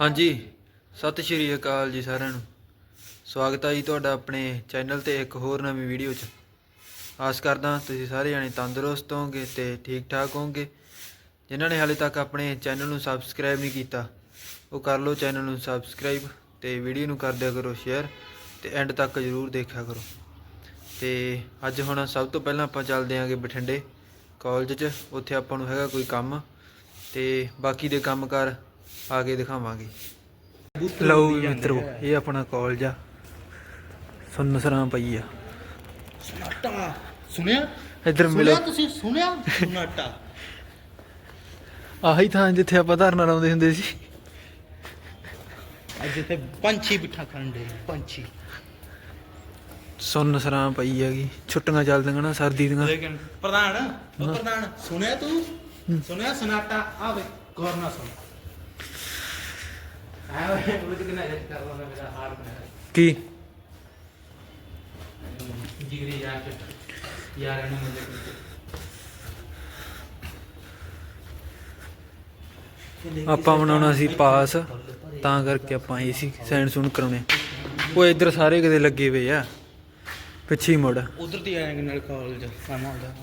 ਹਾਂਜੀ, ਸਤਿ ਸ਼੍ਰੀ ਅਕਾਲ ਜੀ ਸਾਰਿਆਂ ਨੂੰ। ਸਵਾਗਤ ਹੈ ਜੀ ਤੁਹਾਡਾ ਆਪਣੇ ਚੈਨਲ ਤੇ ਇੱਕ ਹੋਰ ਨਵੀਂ ਵੀਡੀਓ 'ਚ। ਆਸ ਕਰਦਾ ਤੁਸੀਂ ਸਾਰੇ ਜਾਣੇ ਤੰਦਰੁਸਤ ਹੋਵੋਗੇ ਤੇ ਠੀਕ ਠਾਕ ਹੋਵੋਗੇ। ਜਿਨ੍ਹਾਂ ਨੇ ਹਾਲੇ ਤੱਕ ਆਪਣੇ ਚੈਨਲ ਨੂੰ ਸਬਸਕ੍ਰਾਈਬ ਨਹੀਂ ਕੀਤਾ, ਉਹ ਕਰ ਲਓ ਚੈਨਲ ਨੂੰ ਸਬਸਕ੍ਰਾਈਬ ਤੇ ਵੀਡੀਓ ਨੂੰ ਕਰ ਦਿਆ ਕਰੋ ਸ਼ੇਅਰ ਤੇ ਐਂਡ ਤੱਕ ਜਰੂਰ ਦੇਖਿਆ ਕਰੋ। ਤੇ ਅੱਜ ਹੁਣ ਸਭ ਤੋਂ ਪਹਿਲਾਂ ਆਪਾਂ ਚੱਲਦੇ ਆਂਗੇ ਬਠਿੰਡੇ ਕਾਲਜ 'ਚ, ਉੱਥੇ ਆਪਾਂ ਨੂੰ ਹੈਗਾ ਕੋਈ ਕੰਮ ਤੇ ਬਾਕੀ ਦੇ ਕੰਮਕਾਰ ਆ ਕੇ ਦਿਖਾਵਾਂਗੇ। ਲਓ ਵੀ ਮਿੱਤਰੋ ਇਹ ਆਪਣਾ ਕਾਲਜ ਆ। ਸੁੰਨਸਰਾਂ ਪਈ ਆ। ਸਨਾਟਾ ਸੁਣਿਆ? ਇੱਧਰ ਮਿਲੋ। ਸੁਣਿਆ ਤੁਸੀਂ? ਸੁਣਿਆ? ਸਨਾਟਾ ਆਹੀ ਥਾਂ ਜਿੱਥੇ ਆਪਾਂ ਧਰਨਾ ਲਾਉਂਦੇ ਹੁੰਦੇ ਸੀ। ਅੱਜ ਇੱਥੇ ਪੰਛੀ ਬਿਠਾ ਦੇ ਪੰਛੀ। ਸੁੰਨਸਰਾਂ ਪਈ ਹੈਗੀ। ਛੁੱਟੀਆਂ ਚੱਲਦੀਆਂ ਨਾ ਸਰਦੀ ਦੀਆਂ। ਲੇਕਿਨ ਪ੍ਰਧਾਨ ਉਹ ਪ੍ਰਧਾਨ ਸੁਣਿਆ ਤੂੰ? ਸੁਣਿਆ ਸਨਾਟਾ? ਆਵੇ ਗੌਰ ਨਾਲ ਸੁਣ ਆਵੇ ਉਹ ਕਿੰਨਾ ਜੱਟ ਕਰ ਰਹਾ ਮੇਰਾ ਹਾਰ ਬਣਾ ਕੀ? ਜਿਗਰੀ ਜਾ ਕੇ ਯਾਰ ਇਹਨੂੰ ਮੁੰਡੇ ਆਪਾਂ ਬਣਾਉਣਾ ਸੀ ਪਾਸ ਤਾਂ ਕਰਕੇ ਆਪਾਂ ਆਏ ਸੀ ਸਾਈਨ ਸੂਨ ਕਰਾਉਣੇ ਉਹ ਇੱਧਰ ਸਾਰੇ ਕਿਤੇ ਲੱਗੇ ਹੋਏ ਆ। ਪਿੱਛੇ ਹੀ ਮੁੜ। ਉਧਰ ਦੀ ਆਏਗੇ ਨਾਲ ਕਾਲਜ ਕੰਮ ਆਉਂਦਾ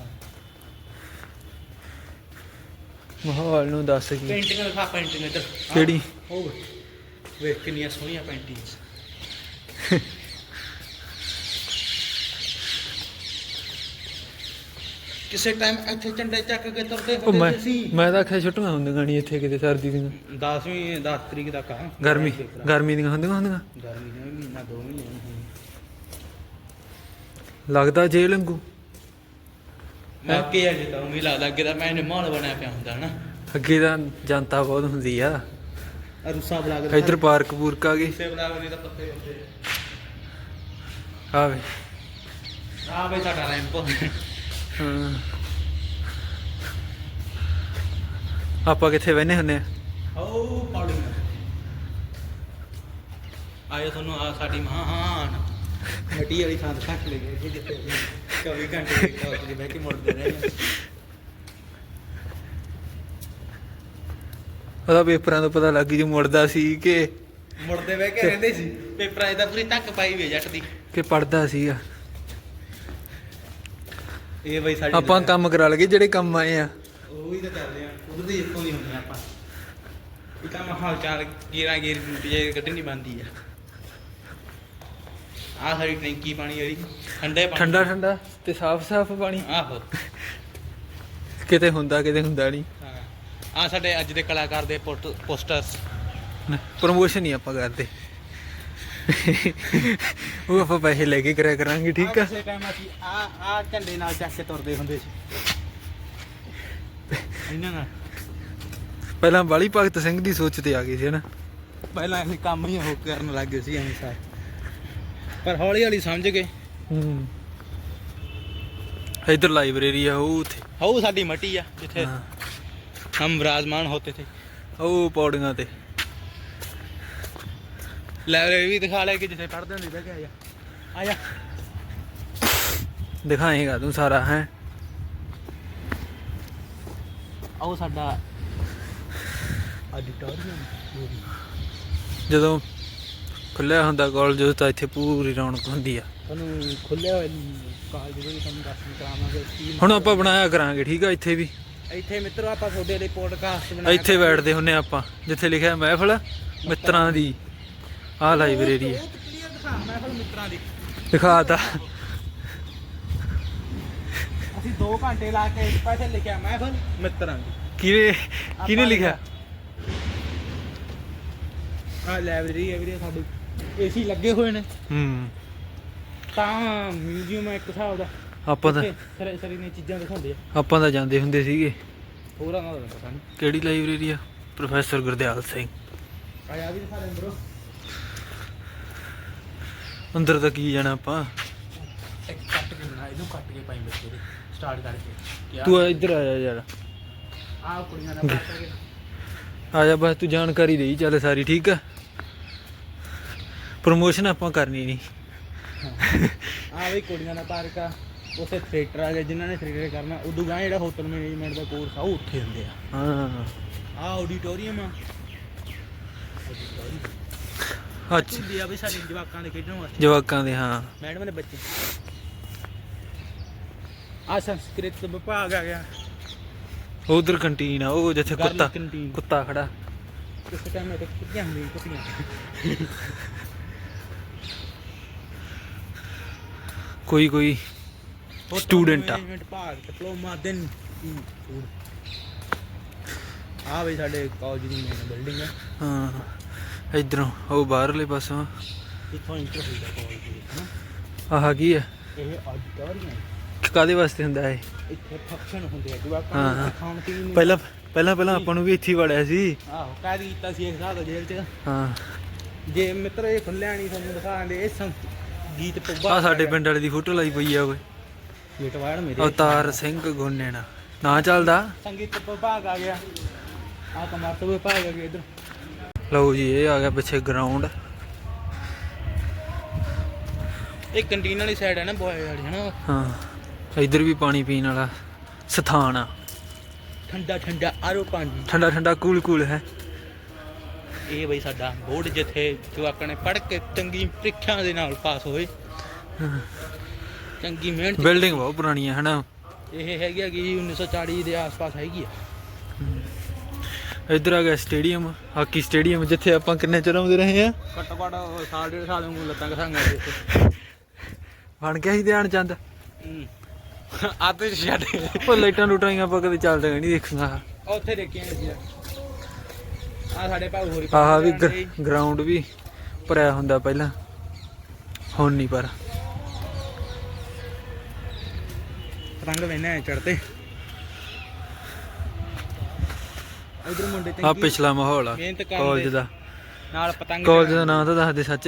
ਮਾਹੌਲ ਨੂੰ ਦੱਸ ਕੀ। ਪੇਂਟਿੰਗ ਦਿਖਾ ਪੇਂਟਿੰਗ ਇੱਧਰ। ਕਿਹੜੀ? ਉਹ। ਵੇਖ ਕਿੰਨੀਆਂ ਸੋਹਣੀਆਂ ਪੇਂਟਿੰਗਸ ਕਿਸੇ ਟਾਈਮ ਇੱਥੇ ਝੰਡੇ ਚੱਕ ਕੇ ਤੁਰਦੇ ਉਹ ਮੈਂ ਹੁੰਦੇ ਸੀ। ਮੈਂ ਤਾਂ ਆਖਿਆ ਛੁੱਟੀਆਂ ਹੁੰਦੀਆਂ ਨਹੀਂ ਇੱਥੇ ਕਿਤੇ ਸਰਦੀ ਦੀਆਂ। 10ਵੀਂ 10 ਤਰੀਕ ਤੱਕ ਆ। ਗਰਮੀ ਗਰਮੀ ਦੀਆਂ ਹੁੰਦੀਆਂ ਹੁੰਦੀਆਂ? ਗਰਮੀ ਦਾ ਵੀ ਮਹੀਨਾ ਦੋ ਮਹੀਨੇ ਹੋਣੇ। ਲੱਗਦਾ ਜੇਲ੍ਹ ਵਾਂਗੂ। ਮੈਂ ਕੀ ਅਜੇ ਤਾਂ ਉਮੀ ਲੱਗਦਾ ਅੱਗੇ ਤਾਂ ਮੈਂ ਨੇ ਮਾਹੌਲ ਬਣਿਆ ਪਿਆ ਹੁੰਦਾ ਨਾ। ਅੱਗੇ ਤਾਂ ਜਨਤਾ ਬਹੁਤ ਹੁੰਦੀ ਆ। ਰੁੱਸਾ ਬਲਾਗ ਦਾ ਇੱਧਰ ਪਾਰਕ ਪੂਰਕ ਆ ਗਏ ਰੁੱਸੇ ਬਲਾਗ ਦੇ ਤਾਂ ਪੱਤੇ ਹੁੰਦੇ ਆਵੇ ਆ ਬਈ ਸਾਡਾ ਰੈਂਪ। ਹਾਂ। ਆਪਾਂ ਕਿੱਥੇ ਬਹਿਨੇ ਹੁੰਨੇ ਆ? ਆਓ ਪੌੜੀ ਆਏ ਤੁਹਾਨੂੰ ਆ ਸਾਡੀ ਮਹਾਨ ਮੱਟੀ ਵਾਲੀ ਥਾਂ ਤੇ ਘੱਟ ਲੈ ਗਏ ਜਿੱਥੇ 24 ਘੰਟੇ ਦੇ ਬਹਿ ਕੇ ਮੁੜਦੇ ਰਹੇ ਉਹਦਾ ਪੇਪਰਾਂ ਤੋਂ ਪਤਾ ਲੱਗ ਜੂ ਮੁੜਦਾ ਸੀ ਕਿ ਮੁੜਦੇ ਬਹਿ ਕੇ ਰਹਿੰਦੇ ਸੀ। ਪੇਪਰਾਂ 'ਚ ਤਾਂ ਪੂਰੀ ਧੱਕ ਪਾਈ ਹੋਈ ਜੱਟ ਦੀ। ਕਿ ਪੜਦਾ ਸੀਗਾ ਇਹ ਬਈ ਸਾਡੀ ਆਪਾਂ ਕੰਮ ਕਰਾ ਲਗੇ ਜਿਹੜੇ ਕੰਮ ਆਏ ਆ। ਉਹ ਹੀ ਤਾਂ ਕਰਦੇ ਆ। ਉਧਰ ਦੀ ਇੱਕੋ ਨਹੀਂ ਹੁੰਦੇ ਆਪਾਂ। ਇਹ ਤਾਂ ਮਾਹੌਲ ਚਾਲ ਗੀਰਾਂ ਗੀਰ ਜੇ ਕੱਢਣੀ ਬੰਦੀ ਆ। ਆ ਸਾਡੀ ਟੈਂਕੀ ਪਾਣੀ ਵਾਲੀ ਠੰਡੇ ਪਾਣੀ। ਠੰਡਾ ਠੰਡਾ ਤੇ ਸਾਫ਼ ਸਾਫ਼ ਪਾਣੀ। ਆਹੋ। ਕਿਤੇ ਹੁੰਦਾ ਕਿਤੇ ਹੁੰਦਾ ਨਹੀਂ। ਆ ਸਾਡੇ ਅੱਜ ਦੇ ਕਲਾਕਾਰ ਦੇ ਪੋਸਟਰਸ। ਪ੍ਰੋਮੋਸ਼ਨ ਹੀ ਆਪਾਂ ਕਰਦੇ। ਉਹ ਆਪਾਂ ਪੈਸੇ ਲੈ ਕੇ ਕਰਿਆ ਕਰਾਂਗੇ ਠੀਕ ਆ? ਕਿਸੇ ਟਾਈਮ ਅਸੀਂ ਆ ਆ ਝੰਡੇ ਨਾਲ ਚੱਕ ਕੇ ਤੁਰਦੇ ਹੁੰਦੇ ਸੀ। ਇਹਨਾਂ ਨਾਲ ਪਹਿਲਾਂ ਬਾਲੀ ਭਗਤ ਸਿੰਘ ਦੀ ਸੋਚ ਤੇ ਆ ਗਏ ਸੀ ਹਨਾ? ਪਹਿਲਾਂ ਅਸੀਂ ਕੰਮ ਹੀ ਉਹ ਕਰਨ ਲੱਗ ਗਏ ਸੀ ਅਸੀਂ ਸਾਰੇ। ਪਰ ਹੌਲੀ ਹੌਲੀ ਸਮਝ ਗਏ। ਹੂੰ। ਇਧਰ ਲਾਇਬ੍ਰੇਰੀ ਆ ਉਹ ਉੱਥੇ। ਹਉ ਸਾਡੀ ਮੱਟੀ ਆ ਜਿੱਥੇ ਹਾਂ। ਹਮ ਵਿਰਾਜਮਾਨ ਹੋਤੇ ਥੇ ਉਹ ਪੌੜੀਆਂ ਤੇ ਲਾਇਬ੍ਰੇਰੀ ਵੀ ਦਿਖਾ ਲੈ ਕਿ ਜਿੱਥੇ ਪੜ੍ਹਦੇ ਹੁੰਦੇ ਬਹਿ ਕੇ ਆ ਜਾ ਆ ਜਾ ਦਿਖਾਏਗਾ ਤੂੰ ਸਾਰਾ ਹੈ ਆਓ ਸਾਡਾ ਆਡੀਟੋਰੀਅਮ ਜਦੋਂ ਖੁੱਲਿਆ ਹੁੰਦਾ ਕਾਲਜ ਤਾਂ ਇੱਥੇ ਪੂਰੀ ਰੌਣਕ ਹੁੰਦੀ ਆ। ਤੁਹਾਨੂੰ ਖੁੱਲੇ ਹੋਏ ਕਾਲਜ ਦੇ ਵੀ ਤੁਹਾਨੂੰ ਦਰਸ਼ਨ ਕਰਾਵਾਂਗੇ ਹੁਣ ਆਪਾਂ ਬਣਾਇਆ ਕਰਾਂਗੇ ਠੀਕ ਆ ਇੱਥੇ ਵੀ। ਇੱਥੇ ਮਿੱਤਰੋ ਆਪਾਂ ਤੁਹਾਡੇ ਲਈ ਪੋਡਕਾਸਟ ਬਣਾਇਆ ਇੱਥੇ ਬੈਠਦੇ ਹੁੰਨੇ ਆਪਾਂ ਜਿੱਥੇ ਲਿਖਿਆ ਮਹਿਫਲ ਮਿੱਤਰਾਂ ਦੀ। ਆਹ ਲਾਇਬ੍ਰੇਰੀ ਕਲੀਅਰ ਦਿਖਾ ਮੈਂ ਫਿਰ ਮਿੱਤਰਾਂ ਦੀ ਦਿਖਾਤਾ ਅਸੀਂ 2 ਘੰਟੇ ਲਾ ਕੇ ਪੈਸੇ ਲਿਖਿਆ ਮੈਂ ਫਿਰ ਮਿੱਤਰਾਂ ਦੀ। ਕਿਹਨੇ ਕਿਹਨੇ ਲਿਖਿਆ? ਆ ਲਾਇਬ੍ਰੇਰੀ ਹੈ ਵੀਰੇ ਸਾਡੀ। ਏਸੀ ਲੱਗੇ ਹੋਏ ਨੇ। ਹੂੰ। ਤਾਂ ਮਿਊਜ਼ੀਅਮ ਹੈ ਇੱਕ ਹਿਸਾਬ ਦਾ। ਆਪਾਂ ਤਾਂ ਸਰੇ ਸਰੇ ਦੀਆਂ ਚੀਜ਼ਾਂ ਦਿਖਾਉਂਦੇ ਆ। ਆਪਾਂ ਤਾਂ ਜਾਂਦੇ ਹੁੰਦੇ ਸੀਗੇ। ਹੋਰਾਂ ਦਾ ਤਾਂ ਪਤਾ ਨਹੀਂ ਕਿਹੜੀ ਲਾਇਬ੍ਰੇਰੀ ਆ? ਪ੍ਰੋਫੈਸਰ ਗੁਰਦਿਆਲ ਸਿੰਘ। ਆਇਆ ਵੀ ਦਿਖਾ ਦੇ ਅੰਦਰੋਂ। ਅੰਦਰ ਤਾਂ ਕੀ ਜਾਣਾ ਆਪਾਂ? ਇੱਕ ਕੱਟ ਕੇ ਬਣਾ ਇਹਨੂੰ ਕੱਟ ਕੇ ਪਾਈ ਬੱਚੇ ਦੇ ਸਟਾਰਟ ਕਰਕੇ। ਤੂੰ ਇੱਧਰ ਆ ਜਾ ਯਾਰ। ਆਹ ਕੁੜੀਆਂ ਦਾ ਕੱਟ ਕੇ ਆ ਜਾ ਬਸ ਤੂੰ ਜਾਣਕਾਰੀ ਦੇਈ ਚੱਲ ਸਾਰੀ ਠੀਕ ਆ? ਪ੍ਰੋਮੋਸ਼ਨ ਆਪਾਂ ਕਰਨੀ ਨਹੀਂ। ਆ ਵੀ ਕੁੜੀਆਂ ਦਾ ਪਾਰਕ ਆ। ਉਥੇ ਥੀਏਟਰ ਆ ਗਿਆ ਜਿਨ੍ਹਾਂ ਨੇ ਥੀਏਟਰ ਕਰਨਾ ਉਦੋਂ ਗਾਂ ਜਿਹੜਾ ਹੋਟਲ ਮੈਨੇਜਮੈਂਟ ਦਾ ਕੋਰਸ ਆ ਉਹ ਉੱਥੇ ਹੁੰਦੇ ਆ। ਹਾਂ। ਆ ਆਡੀਟੋਰੀਅਮ ਆ। ਅੱਛਾ। ਹੁੰਦੀ ਆ ਵੀ ਸਾਡੇ ਜਵਾਕਾਂ ਦੇ ਖੇਡਣ ਵਾਸਤੇ? ਜਵਾਕਾਂ ਦੇ ਹਾਂ। ਮੈਡਮ ਦੇ ਬੱਚੇ। ਆ ਸੰਸਕ੍ਰਿਤ ਵਿਭਾਗ ਆ ਗਿਆ। ਉਧਰ ਕੰਟੀਨ ਆ ਉਹ ਜਿੱਥੇ Garlic ਕੁੱਤਾ canteen। ਕੁੱਤਾ ਖੜਾ। ਕਿਸੇ ਟਾਈਮ ਤੇ ਕੁੱਤੀਆਂ ਹੁੰਦੀਆਂ ਕੁੱਤੀਆਂ। ਕੋਈ ਕੋਈ Student ਆ। ਮੈਨੇਜਮੈਂਟ ਭਾਗ ਡਿਪਲੋਮਾ ਦਿਨ ਆ ਵੀ ਸਾਡੇ ਕਾਲਜ ਦੀ ਮੇਨ ਬਿਲਡਿੰਗ ਆ। ਹਾਂ ਇਧਰੋਂ ਉਹ ਬਾਹਰਲੇ ਪਾਸੋਂ। ਇੱਥੋਂ ਇੰਟਰ ਹੋਈਦਾ ਕਾਲਜ ਦੇ ਨਾ ਆਹ ਕੀ ਆ। ਇਹ ਆਡੀਟੋਰੀਅਮ ਕਾਦੇ ਵਾਸਤੇ ਹੁੰਦਾ ਇਹ? ਇੱਥੇ ਫੰਕਸ਼ਨ ਹੁੰਦੇ ਆ ਜਵਾਕਾਂ ਹਾਂ, ਨੂੰ ਹਾਂ। ਖਾਣ ਪੀਣ ਨੂੰ। ਪਹਿਲਾਂ ਪਹਿਲਾਂ ਪਹਿਲਾਂ ਆਪਾਂ ਨੂੰ ਵੀ ਇੱਥੇ ਹੀ ਵੜਿਆ ਸੀ। ਆਹੋ ਕਹਿ ਦਿੱਤਾ ਸੀ ਇੱਕ ਸਾਲ ਜੇਲ੍ਹ ਚ। ਹਾਂ। ਜੇ ਮਿੱਤਰ ਇਹ ਖੁੱਲਿਆ ਨਹੀਂ ਤੁਹਾਨੂੰ ਦਿਖਾਉਂਦੇ ਇਹ ਗੀਤ ਪੱਬਾ ਆ ਸਾਡੇ ਪਿੰਡ ਵਾਲੇ ਦੀ ਫੋਟੋ ਲਾਈ ਪਈ ਆ ਓਏ। ਮੇਰੇ। ਅਵਤਾਰ ਸਿੰਘ ਗੋਨੇਣਾ। ਨਾ ਚੱਲਦਾ? ਸੰਗੀਤ ਵਿਭਾਗ ਆ ਗਿਆ। ਆ ਕਮਰਤ ਵਿਭਾਗ ਆ ਗਿਆ ਇਧਰ। ਲਓ ਜੀ ਇਹ ਆ ਗਿਆ ਪਿੱਛੇ ਗਰਾਊਂਡ ਇਹ ਕੰਟੀਨ ਵਾਲੀ ਸਾਈਡ ਹੈ ਨਾ ਬੋਏ ਵਾਲੀ ਹੈ ਨਾ ਹਾਂ। ਇਧਰ ਵੀ ਪਾਣੀ ਪੀਣ ਵਾਲਾ ਸਥਾਨ ਆ। ਠੰਡਾ ਠੰਡਾ ਆਰੋ ਪਾਣੀ। ਠੰਡਾ ਠੰਡਾ ਕੂਲ ਕੂਲ ਹੈ। ਇਹ ਬਈ ਸਾਡਾ ਬੋਰਡ ਜਿੱਥੇ ਜਵਾਕਾਂ ਨੇ ਪੜ੍ਹ ਕੇ ਚੰਗੀ ਪ੍ਰੀਖਿਆ ਦੇ ਨਾਲ ਪਾਸ ਹੋਏ। ਚੰਗੀ ਮਿਹਨਤ। ਬਿਲਡਿੰਗ ਬਹੁਤ ਪੁਰਾਣੀ ਹੈ ਹਨਾ? ਇਹ ਹੈਗੀ ਆ ਕਿ 1940 ਦੇ ਆਸ-ਪਾਸ ਹੈਗੀ ਆ। ਇਧਰ ਆ ਗਿਆ ਸਟੇਡੀਅਮ ਹਾਕੀ ਸਟੇਡੀਅਮ ਜਿੱਥੇ ਆਪਾਂ ਕਿੰਨੇ ਚਿਰ ਆਉਂਦੇ ਰਹੇ ਆ? ਘੱਟੋ ਘੱਟ ਸਾਲ ਡੇਢ ਸਾਲ ਨੂੰ ਲੱਤਾਂ ਘਸਾਂਗਾ ਇੱਥੇ। ਬਣ ਗਿਆ ਸੀ ਧਿਆਨ ਚੰਦ? ਆਤੇ ਛੱਡ। ਉਹ ਲਾਈਟਾਂ ਲੂਟਾਂ ਹੀ ਆਪਾਂ ਕਦੇ ਚੱਲਦੇ ਨਹੀਂ ਦੇਖਾਂਗਾ ਉੱਥੇ ਦੇਖਿਆ ਸੀ। ਆ ਸਾਡੇ ਭਾਊ ਹੋਰੀ ਆਹ ਵੀ ਗਰਾਊਂਡ ਵੀ ਭਰਿਆ ਹੁੰਦਾ ਪਹਿਲਾਂ। ਹੁਣ ਨਹੀਂ ਪਰ। ਰੰਗ ਵੇਨੇ ਚੜਤੇ ਇਧਰ ਮੁੰਡੇ ਆ ਪਿਛਲਾ ਮਾਹੌਲ ਆ ਮਿਹਨਤ ਕਾਲਜ ਦੇ ਨਾਲ ਪਤੰਗ ਕਾਲਜ ਦਾ ਨਾਂ ਤਾਂ ਦੱਸ ਦੇ ਸੱਚ।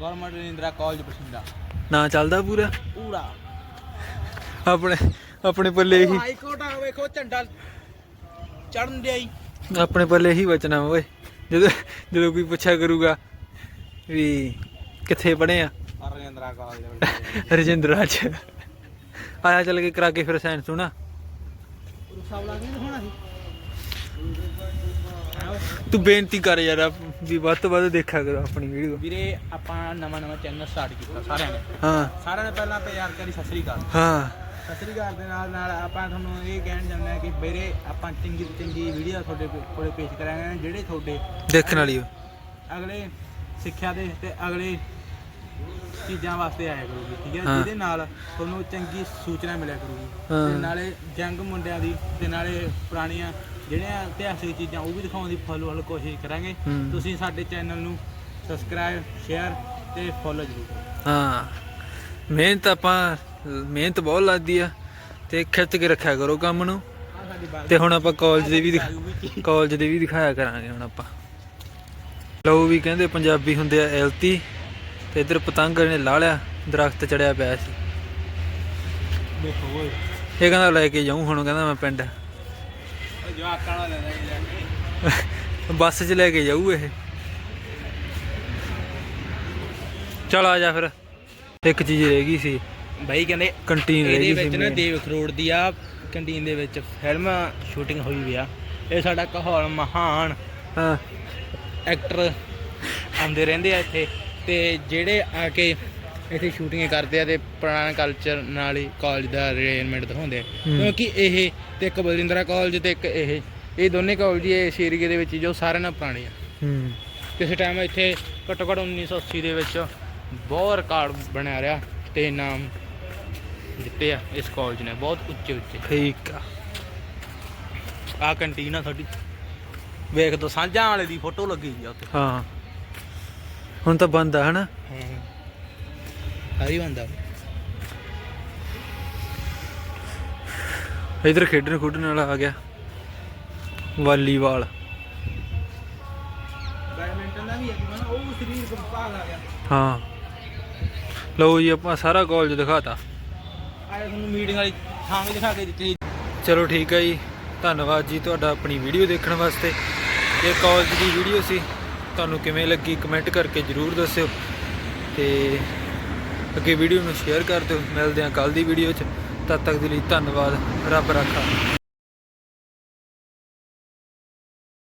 Government Indira college Bathinda. ਨਾਂ ਚੱਲਦਾ ਪੂਰਾ? ਪੂਰਾ। ਆਪਣੇ ਆਪਣੇ ਪੱਲੇ ਹੀ ਹਾਈ ਕੋਰਟ ਆ ਵੇਖੋ ਝੰਡਾ ਚੜਨ ਦਿਆਈ ਆਪਣੇ ਪੱਲੇ ਹੀ ਬਚਣਾ ਓਏ। ਜਦੋਂ ਜਦੋਂ ਕੋਈ ਪੁੱਛਿਆ ਕਰੂਗਾ ਵੀ ਕਿੱਥੇ ਪੜ੍ਹੇ ਆ? ਰਜਿੰਦਰਾ ਕਾਲਜ ਰਜਿੰਦਰਾ ਚ। ਆਇਆ ਚੱਲ ਕੇ ਕਰਾ ਕੇ ਫਿਰ ਸਾਇੰਸ ਹੋਣਾ ਸੀ ਤੂੰ ਬੇਨਤੀ ਕਰ ਯਾਰ ਵੀ ਵੱਧ ਤੋਂ ਵੱਧ ਦੇਖਿਆ ਕਰੋ ਆਪਣੀ ਵੀਡੀਓ ਵੀਰੇ ਆਪਾਂ ਨਵਾਂ ਨਵਾਂ ਚੈਨਲ ਸਟਾਰਟ ਕੀਤਾ ਸਾਰਿਆਂ ਨੇ। ਹਾਂ। ਸਾਰਿਆਂ ਨੇ ਪਹਿਲਾਂ ਆਪਾਂ ਯਾਰ ਕਰੀ ਸਤਿ ਸ੍ਰੀ ਅਕਾਲ। ਹਾਂ। ਸਤਿ ਸ੍ਰੀ ਅਕਾਲ ਦੇ ਨਾਲ ਨਾਲ ਆਪਾਂ ਤੁਹਾਨੂੰ ਇਹ ਕਹਿਣ ਚਾਹੁੰਦੇ ਹਾਂ ਕਿ ਵੀਰੇ ਆਪਾਂ ਚੰਗੀ ਤੋਂ ਚੰਗੀ ਵੀਡੀਓ ਤੁਹਾਡੇ ਕੋਲੇ ਪੇਸ਼ ਕਰਾਂਗੇ ਜਿਹੜੇ ਤੁਹਾਡੇ ਦੇਖਣ ਵਾਲੀ। ਅਗਲੇ ਸਿੱਖਿਆ ਦੇ ਤੇ ਅਗਲੇ ਚੀਜ਼ਾਂ ਵਾਸਤੇ ਆਇਆ ਕਰੂਗੀ ਠੀਕ ਹੈ। ਜਿਹਦੇ ਨਾਲ ਤੁਹਾਨੂੰ ਚੰਗੀ ਸੂਚਨਾ ਮਿਲਿਆ ਕਰੂਗੀ। ਤੇ ਨਾਲੇ ਜੰਗ ਮੁੰਡਿਆਂ ਦੀ ਤੇ ਨਾਲੇ ਪੁਰਾਣੀਆਂ ਜਿਹੜੀਆਂ ਇਤਿਹਾਸਿਕ ਚੀਜ਼ਾਂ ਉਹ ਵੀ ਦਿਖਾਉਣ ਦੀ ਫੁੱਲ ਫੁੱਲ ਕੋਸ਼ਿਸ਼ ਕਰਾਂਗੇ। ਤੁਸੀਂ ਸਾਡੇ ਚੈਨਲ ਨੂੰ ਸਬਸਕ੍ਰਾਈਬ ਸ਼ੇਅਰ ਤੇ ਫੋਲੋ ਜ਼ਰੂਰ ਕਰੋ। ਹਾਂ। ਮਿਹਨਤ ਆਪਾਂ ਮਿਹਨਤ ਬਹੁਤ ਲੱਗਦੀ ਆ ਤੇ ਖਿੱਚ ਕੇ ਰੱਖਿਆ ਕਰੋ ਕੰਮ ਨੂੰ। ਤੇ ਹੁਣ ਆਪਾਂ ਕਾਲਜ ਦੇ ਵੀ ਕਾਲਜ ਦੇ ਵੀ ਦਿਖਾਇਆ ਕਰਾਂਗੇ ਹੁਣ ਆਪਾਂ। ਲਓ ਵੀ ਕਹਿੰਦੇ ਪੰਜਾਬੀ ਹੁੰਦੇ ਆ ਐਲਤੀ ਤੇ ਇਧਰ ਪਤੰਗ ਨੇ ਲਾ ਲਿਆ ਦਰਖਤ ਚੜਿਆ ਪਿਆ ਸੀ। ਦੇਖੋ ਓਏ। ਇਹ ਕਹਿੰਦਾ ਲੈ ਕੇ ਜਾਊਂ ਹੁਣ ਕਹਿੰਦਾ ਮੈਂ ਪਿੰਡ। ਉਹ ਜਵਾਕਾਂ ਵਾਲਾ ਲੈ ਲੈ ਕੇ ਬੱਸ 'ਚ ਲੈ ਕੇ ਜਾਊ ਇਹ। ਚਲ ਆ ਜਾ ਫਿਰ। ਇੱਕ ਚੀਜ਼ ਰਹਿ ਗਈ ਸੀ। ਬਾਈ ਕਹਿੰਦੇ ਕੰਟੀਨ ਰਹਿ ਇਹਦੇ ਗਈ ਵਿੱਚ ਸੀ ਨਾ main। ਦੇਵ ਕਰੋੜ ਦੀ ਆ ਕੰਟੀਨ ਦੇ ਵਿੱਚ ਫਿਲਮ ਸ਼ੂਟਿੰਗ ਹੋਈ ਵੀ ਆ। ਇਹ ਸਾਡਾ ਕਹਾਲ ਮਹਾਨ ਹਾਂ। ਐਕਟਰ ਆਉਂਦੇ ਰਹਿੰਦੇ ਆ ਇੱਥੇ। ਤੇ ਜਿਹੜੇ ਆ ਕੇ ਇੱਥੇ ਸ਼ੂਟਿੰਗ ਕਰਦੇ ਆ ਤੇ ਪੁਰਾਣਾ ਕਲਚਰ ਨਾਲ ਹੀ ਕਾਲਜ ਦਾ ਅਰੇਂਜਮੈਂਟ ਦਿਖਾਉਂਦੇ ਆ। ਕਿਉਂਕਿ ਇਹ ਤੇ ਇੱਕ ਬਲਜਿੰਦਰਾ ਕਾਲਜ ਤੇ ਇੱਕ ਇਹ ਇਹ ਦੋਨੇ ਕਾਲਜ ਹੀ ਇਸ ਏਰੀਏ ਦੇ ਵਿੱਚ ਜੋ ਸਾਰਿਆਂ ਨਾਲ ਪੁਰਾਣੇ ਆ। ਹੂੰ। ਕਿਸੇ ਟਾਈਮ ਇੱਥੇ ਘੱਟੋ ਘੱਟ 1980 ਦੇ ਵਿੱਚ ਬਹੁਤ ਰਿਕਾਰਡ ਬਣਿਆ ਰਿਹਾ ਤੇ ਨਾਮ ਜਿੱਤੇ ਆ ਇਸ ਕਾਲਜ ਨੇ ਬਹੁਤ ਉੱਚੇ ਉੱਚੇ। ਠੀਕ ਆ। ਆ ਕੰਟੀਨ ਆ ਸਾਡੀ। ਵੇਖ ਦੋ ਸਾਂਝਾਂ ਵਾਲੇ ਦੀ ਫੋਟੋ ਲੱਗੀ ਜੀ ਉੱਥੇ। ਹਾਂ। ਹੁਣ ਤਾਂ ਬੰਦ ਆ ਹਨਾ? ਹਾਂ। ਹਰੀ ਬੰਦਾ ਇਧਰ ਖੇਡਣ ਖੁੱਡਣ ਵਾਲਾ ਆ ਗਿਆ। ਵਾਲੀਬਾਲ। ਬੈਡਮਿੰਟਨ ਦਾ ਵੀ ਹੈ ਉਹ ਸਰੀਰ ਵਿਭਾਗ ਆ ਗਿਆ। ਹਾਂ। ਲਓ ਜੀ ਆਪਾਂ ਸਾਰਾ ਕਾਲਜ ਦਿਖਾਤਾ। ਆਏ ਤੁਹਾਨੂੰ ਮੀਟਿੰਗ ਵਾਲੀ ਥਾਂ ਵੀ ਦਿਖਾ ਕੇ ਦਿੱਤੀ। ਚਲੋ ਠੀਕ ਹੈ ਜੀ। ਧੰਨਵਾਦ ਜੀ ਤੁਹਾਡਾ ਆਪਣੀ ਵੀਡੀਓ ਦੇਖਣ ਵਾਸਤੇ। ਇਹ ਕਾਲਜ ਦੀ ਵੀਡੀਓ ਸੀ। ਤੁਹਾਨੂੰ ਕਿਵੇਂ ਲੱਗੀ ਕਮੈਂਟ ਕਰਕੇ ਜਰੂਰ ਦੱਸਿਓ। ਤੇ ਅੱਗੇ ਵੀਡੀਓ ਨੂੰ ਸ਼ੇਅਰ ਕਰ ਦਿਓ। ਮਿਲਦੇ ਹਾਂ ਕੱਲ ਦੀ ਵੀਡੀਓ 'ਚ। ਤਦ ਤੱਕ ਦੇ ਲਈ ਧੰਨਵਾਦ। ਰੱਬ ਰਾਖਾ।